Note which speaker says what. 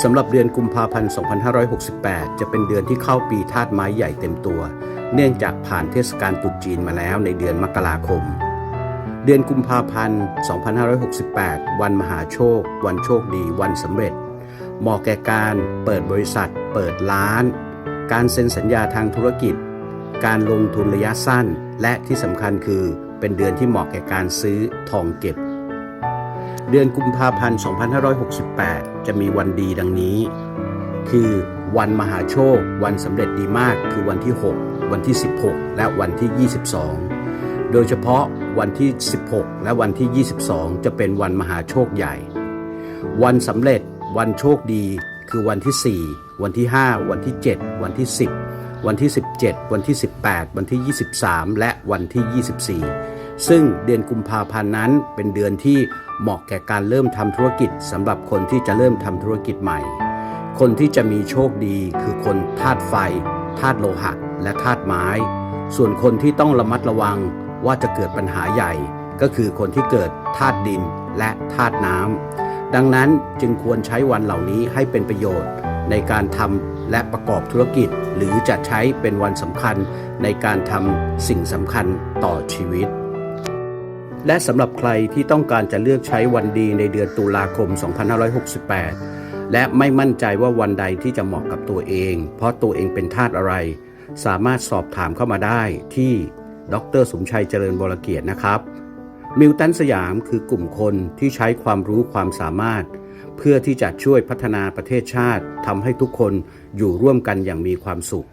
Speaker 1: สำหรับเดือนกุมภาพันธ์ 2568 จะเป็นเดือนที่เข้าปีธาตุไม้ใหญ่เต็มตัว เนื่องจากผ่านเทศกาลตรุษจีนมาแล้วในเดือนมกราคม เดือนกุมภาพันธ์ 2568 วันมหาโชค วันโชคดี วันสำเร็จ เหมาะแก่การเปิดบริษัท เปิดร้าน การเซ็นสัญญาทางธุรกิจ การลงทุนระยะสั้น และที่สำคัญคือเป็นเดือนที่เหมาะแก่การซื้อทองเก็บ เดือนกุมภาพันธ์ 2568 จะมีวันดีดังนี้ คือวันมหาโชค วันสำเร็จดีมาก คือวันที่ 6 วันที่ 16 และวันที่ 22 โดยเฉพาะวันที่ 16 และวันที่ 22 จะเป็นวันมหาโชคใหญ่ วันสำเร็จ วันโชคดี คือวันที่ 4 วันที่ 5 วันที่ 7 วันที่ 10 วันที่ 17 วันที่ 18 วันที่ 23 และวันที่ 24 ซึ่งเดือนกุมภาพันธ์นั้นเป็นเดือนที่เหมาะแก่การเริ่มทำธุรกิจสำหรับคนที่จะเริ่มทำธุรกิจใหม่ คนที่จะมีโชคดีคือคนธาตุไฟธาตุโลหะ และธาตุไม้ ส่วนคนที่ต้องระมัดระวังว่าจะเกิดปัญหาใหญ่ ก็คือคนที่เกิดธาตุดินและธาตุน้ำดังนั้นจึงควรใช้วันเหล่านี้ให้เป็นประโยชน์ ในการทำและประกอบธุรกิจ หรือจะใช้เป็นวันสำคัญในการทำสิ่งสำคัญต่อชีวิต และสำหรับใครที่ต้องการจะเลือกใช้วันดีในเดือนตุลาคม 2568 และไม่มั่นใจว่าวันใดที่จะเหมาะกับตัวเอง เพราะตัวเองเป็นธาตุอะไร สามารถสอบถามเข้ามาได้ที่ดรสมชัยเจริญบรเกียรตินะครับ มิลตันสยามคือกลุ่มคนที่ใช้ความรู้ความสามารถ เพื่อที่จะช่วยพัฒนาประเทศชาติทำให้ทุกคนอยู่ร่วมกันอย่างมีความสุข